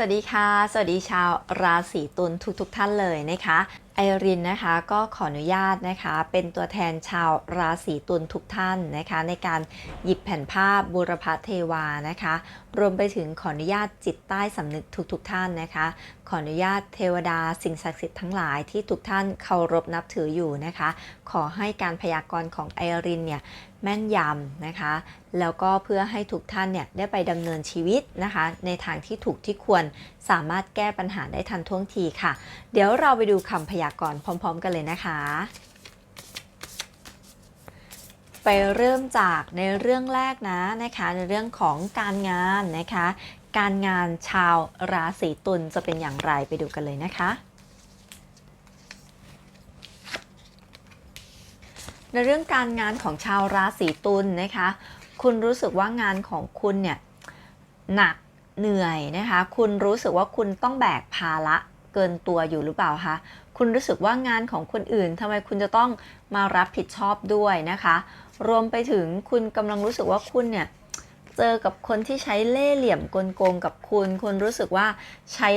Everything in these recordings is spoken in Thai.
สวัสดีค่ะ สวัสดีชาวราศีตุลทุกๆทท่านเลยนะคะ ไอรินนะคะก็ขออนุญาตนะคะเป็นตัวแทนชาวราศีตุลทุกท่านนะคะในการหยิบแผ่นภาพบุรพเทวานะคะ รวมไปถึงขออนุญาตจิตใต้สำนึกทุกๆทท่านนะคะ ขออนุญาตเทวดาสิ่งศักดิ์สิทธิ์ทั้งหลายที่ทุกท่านเคารพนับถืออยู่นะคะ ขอให้การพยากรณ์ของไอรินเนี่ยแม่นยำนะคะ แล้วก็เพื่อให้ทุกท่านเนี่ยได้ไปดำเนินชีวิตนะคะ ในทางที่ถูกที่ควรสามารถแก้ปัญหาได้ทันท่วงทีค่ะ เดี๋ยวเราไปดูคำพยากรณ์พร้อม ๆ กันเลยนะคะ ไปเริ่มจากในเรื่องแรกนะนะคะ ในเรื่องของการงานนะคะ การงานชาวราศีตุลจะเป็นอย่างไรไปดูกันเลยนะคะในเรื่องการงานของชาวราศีตุลนะคะ คุณรู้สึกว่างานของคุณเนี่ยหนักเหนื่อยนะคะ คุณรู้สึกว่าคุณต้องแบกภาระ เกินตัวอยู่หรือเปล่าคะคุณรู้สึกว่างานของคนอื่นทำไมคุณจะต้องมารับผิดชอบด้วยนะคะ รวมไปถึงคุณกำลังรู้สึกว่าคุณเนี่ยเจอกับคนที่ใช้เล่ห์เหลี่ยมกลโกงกับคุณ คุณรู้สึกว่าใช้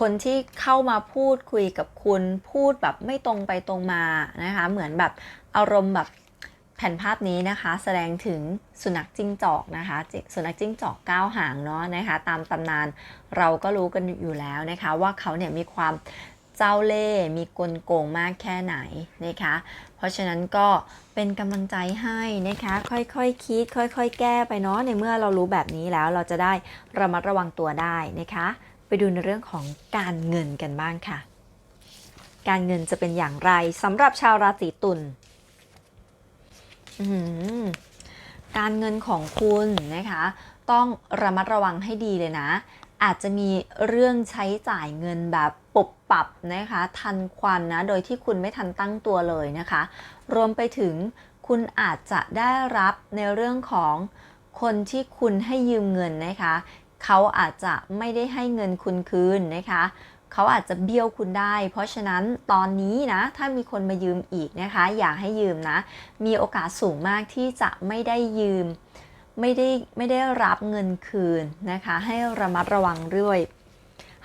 คนที่เข้ามาพูดคุยกับคุณพูดแบบไม่ตรงไปตรงมานะคะ เหมือนแบบอารมณ์แบบ แผ่นภาพนี้นะคะแสดงถึงสุนัขจิ้งจอกนะคะ สุนัขจิ้งจอกก้าวหางเนาะนะคะ ตามตำนานเราก็รู้กันอยู่แล้วนะคะ ว่าเขาเนี่ยมีความเจ้าเล่มีกลโกงมากแค่ไหนนะคะ เพราะฉะนั้นก็เป็นกำลังใจให้นะคะ ค่อยๆคคิด ค่อยๆ แก้ไปเนาะในเมื่อเรารู้แบบนี้แล้วเราจะได้ระมัดระวังตัวได้นะคะ ไปดูในเรื่องของการเงินกันบ้างค่ะ การเงินจะเป็นอย่างไรสำหรับชาวราศีตุล การเงินของคุณนะคะ ต้องระมัดระวังให้ดีเลยนะ อาจจะมีเรื่องใช้จ่ายเงินแบบปุบปับนะคะ ทันควันนะ โดยที่คุณไม่ทันตั้งตัวเลยนะคะ รวมไปถึงคุณอาจจะได้รับในเรื่องของคนที่คุณให้ยืมเงินนะคะ เขาอาจจะไม่ได้ให้เงินคุณคืนนะคะ เขาอาจจะเบี้ยวคุณได้ เพราะฉะนั้นตอนนี้นะถ้ามีคนมายืมอีกนะคะ อย่าให้ยืมนะ มีโอกาสสูงมากที่จะไม่ได้ยืม ไม่ได้ไม่ได้รับเงินคืนนะคะ ให้ระมัดระวังด้วย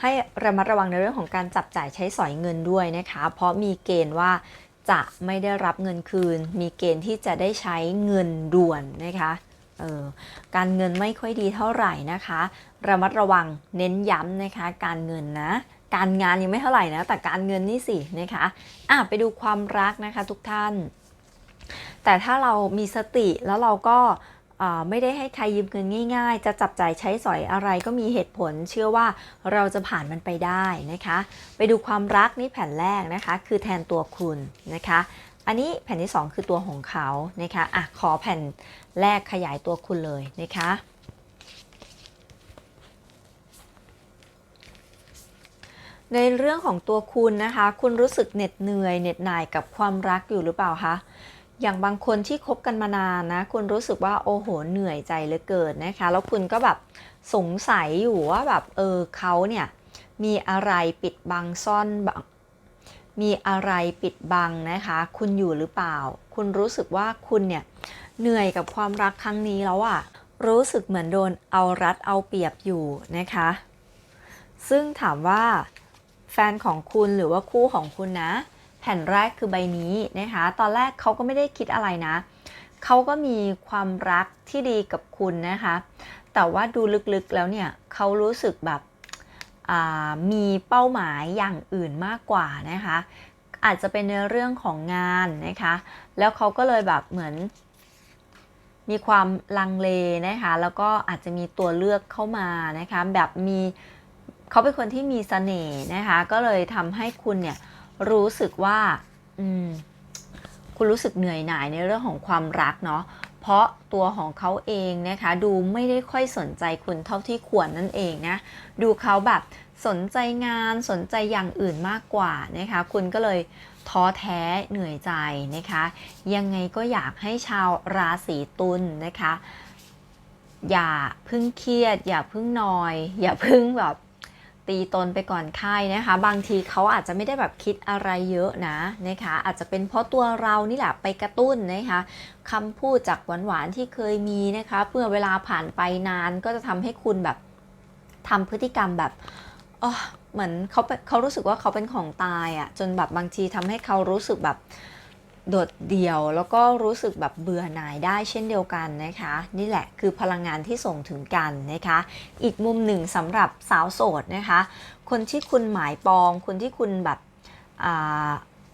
ให้ระมัดระวังในเรื่องของการจับจ่ายใช้สอยเงินด้วยนะคะ เพราะมีเกณฑ์ว่าจะไม่ได้รับเงินคืน มีเกณฑ์ที่จะได้ใช้เงินด่วนนะคะเออการเงินไม่ค่อยดีเท่าไหร่นะคะ ระมัดระวังเน้นย้ำนะคะ การเงินนะ การงานยังไม่เท่าไหร่นะ แต่การเงินนี่สินะคะอะไปดูความรักนะคะทุกท่าน แต่ถ้าเรามีสติแล้วเราก็ไม่ได้ให้ใครยืมเงินง่ายๆ จะจับจ่ายใช้สอยอะไรก็มีเหตุผล เชื่อว่าเราจะผ่านมันไปได้นะคะ ไปดูความรักนี่แผ่นแรกนะคะ คือแทนตัวคุณนะคะ อันนี้แผ่นที่ 2 คือตัวของเขานะคะอะขอแผ่นแรกขยายตัวคุณเลยนะคะ ในเรื่องของตัวคุณนะคะ คุณรู้สึกเหน็ดเหนื่อยเหน็ดหน่ายกับความรักอยู่หรือเปล่าคะอย่างบางคนที่คบกันมานานนะ คุณรู้สึกว่าโอ้โหเหนื่อยใจเหลือเกินนะคะ แล้วคุณก็แบบสงสัยอยู่ว่าแบบเออเขาเนี่ยมีอะไรปิดบังซ่อนบังมีอะไรปิดบังนะคะ คุณอยู่หรือเปล่า คุณรู้สึกว่าคุณเนี่ยเหนื่อยกับความรักครั้งนี้แล้วอะรู้สึกเหมือนโดนเอารัดเอาเปรียบอยู่นะคะ ซึ่งถามว่า แฟนของคุณหรือว่าคู่ของคุณนะ แผ่นแรกคือใบนี้นะคะ ตอนแรกเขาก็ไม่ได้คิดอะไรนะ เขาก็มีความรักที่ดีกับคุณนะคะ แต่ว่าดูลึกๆแล้วเนี่ยเขารู้สึกแบบมีเป้าหมายอย่างอื่นมากกว่านะคะ อาจจะเป็นในเรื่องของงานนะคะ แล้วเขาก็เลยแบบเหมือนมีความลังเลนะคะ แล้วก็อาจจะมีตัวเลือกเข้ามานะคะ แบบมี เขาเป็นคนที่มีเสน่ห์นะคะ ก็เลยทำให้คุณเนี่ยรู้สึกว่าอืมคุณรู้สึกเหนื่อยหน่ายในเรื่องของความรักเนาะเพราะตัวของเขาเองนะคะ ดูไม่ได้ค่อยสนใจคุณเท่าที่ควรนั่นเองนะดูเขาแบบสนใจงานสนใจอย่างอื่นมากกว่านะคะ คุณก็เลยท้อแท้เหนื่อยใจนะคะ ยังไงก็อยากให้ชาวราศีตุลนะคะ อย่าพึ่งเครียด อย่าพึ่งนอย อย่าพึ่งแบบ ตีตนไปก่อนไข้นะคะ บางทีเขาอาจจะไม่ได้แบบคิดอะไรเยอะนะนะคะ อาจจะเป็นเพราะตัวเรานี่แหละไปกระตุ้นนะคะคำพูดจากหวานๆที่เคยมีนะคะเมื่อเวลาผ่านไปนานก็จะทำให้คุณแบบทำพฤติกรรมแบบเออเหมือนเขาเป็นเขารู้สึกว่าเขาเป็นของตายอะ่ะจนแบบบางทีทำให้เขารู้สึกแบบ โดดเดี่ยวแล้วก็รู้สึกแบบเบื่อหน่ายได้เช่นเดียวกันนะคะ นี่แหละคือพลังงานที่ส่งถึงกันนะคะ อีกมุมหนึ่งสำหรับสาวโสดนะคะ คนที่คุณหมายปอง คนที่คุณแบบ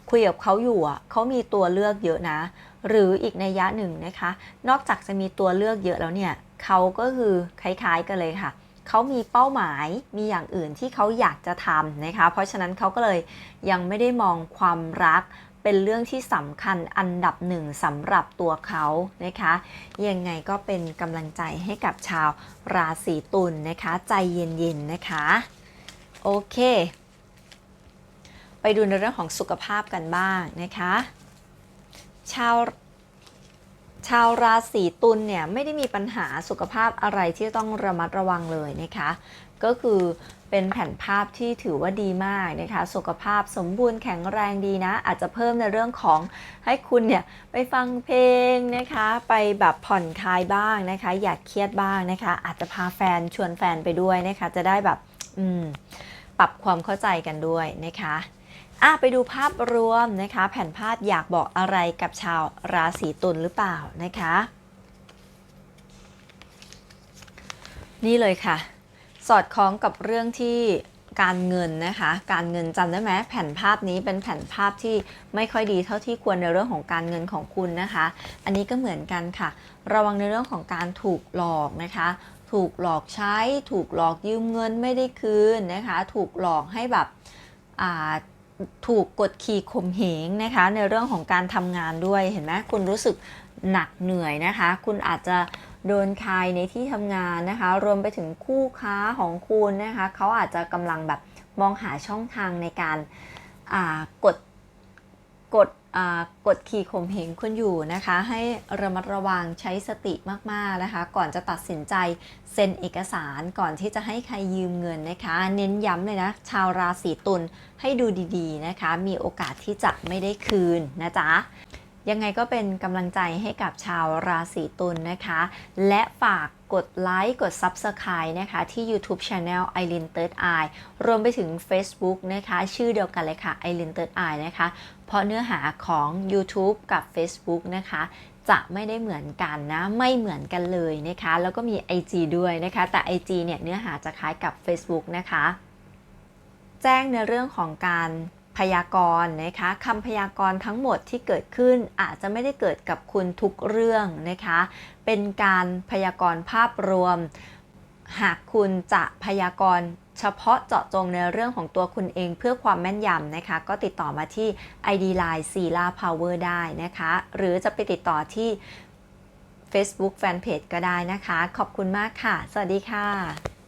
คุยกับเขาอยู่อะเขามีตัวเลือกเยอะนะ หรืออีกในยะหนึ่งนะคะ นอกจากจะมีตัวเลือกเยอะแล้วเนี่ยเขาก็คือคล้ายๆกันเลยค่ะเขามีเป้าหมาย มีอย่างอื่นที่เขาอยากจะทำนะคะ เพราะฉะนั้นเขาก็เลยยังไม่ได้มองความรัก เป็นเรื่องที่สำคัญอันดับหนึ่งสำหรับตัวเขานะคะ ยังไงก็เป็นกำลังใจให้กับชาวราศีตุลนนะคะ ใจเย็นๆนะคะ โอเค ไปดูในเรื่องของสุขภาพกันบ้างนะคะ ชาว ชาวราศีตุลเนี่ยไม่ได้มีปัญหาสุขภาพอะไรที่ต้องระมัดระวังเลยนะคะ ก็คือเป็นแผ่นภาพที่ถือว่าดีมากนะคะ สุขภาพสมบูรณ์แข็งแรงดีนะ อาจจะเพิ่มในเรื่องของให้คุณเนี่ยไปฟังเพลงนะคะ ไปแบบผ่อนคลายบ้างนะคะ อยากเครียดบ้างนะคะ อาจจะพาแฟนชวนแฟนไปด้วยนะคะ จะได้แบบปรับความเข้าใจกันด้วยนะคะ อะไปดูภาพรวมนะคะ แผ่นภาพอยากบอกอะไรกับชาวราศีตุลหรือเปล่านะคะ นี่เลยค่ะ สอดคล้องกับเรื่องที่การเงินนะคะ การเงินจำได้ไหมแผ่นภาพนี้เป็นแผ่นภาพที่ไม่ค่อยดีเท่าที่ควรในเรื่องของการเงินของคุณนะคะ อันนี้ก็เหมือนกันค่ะ ระวังในเรื่องของการถูกหลอกนะคะ ถูกหลอกใช้ ถูกหลอกยืมเงินไม่ได้คืนนะคะ ถูกหลอกให้แบบอ่า ถูกกดขี่ข่มเหงนะคะ ในเรื่องของการทำงานด้วยเห็นไหมคุณรู้สึกหนักเหนื่อยนะคะ คุณอาจจะโดนใครในที่ทำงานนะคะ รวมไปถึงคู่ค้าของคุณนะคะ เขาอาจจะกำลังแบบมองหาช่องทางในการกด กดกดขี่ข่มเหงคุณอยู่นะคะ ให้ระมัดระวังใช้สติมากๆนะคะ ก่อนจะตัดสินใจเซ็นเอกสารก่อนที่จะให้ใครยืมเงินนะคะ เน้นย้ำเลยนะ ชาวราศีตุลให้ดูดีๆนะคะ มีโอกาสที่จะไม่ได้คืนนะจ๊ะ ยังไงก็เป็นกำลังใจให้กับชาวราศีตุลนะคะ และฝากกดไลค์กด Subscribe นะคะ ที่ YouTube Channel i l i n Third Eye รวมไปถึง Facebook นะคะ ชื่อเดียวกันเลยค่ะ i l i n Third Eye นะคะ เพราะเนื้อหาของ YouTube กับ Facebook นะคะจะไม่ได้เหมือนกันนะ ไม่เหมือนกันเลยนะคะ แล้วก็มี IG ด้วยนะคะ แต่ IG เนี่ยเนื้อหาจะคล้ายกับ Facebook นะคะ แจ้งในเรื่องของการ พยากรณ์นะคะคำพยากรณ์ทั้งหมดที่เกิดขึ้นอาจจะไม่ได้เกิดกับคุณทุกเรื่องนะคะ เป็นการพยากรณ์ภาพรวม หากคุณจะพยากรณ์เฉพาะเจาะจงในเรื่องของตัวคุณเองเพื่อความแม่นยำนะคะ ก็ติดต่อมาที่ ID Line c l a Power ได้นะคะ หรือจะไปติดต่อที่ Facebook Fanpage ก็ได้นะคะ ขอบคุณมากค่ะ สวัสดีค่ะ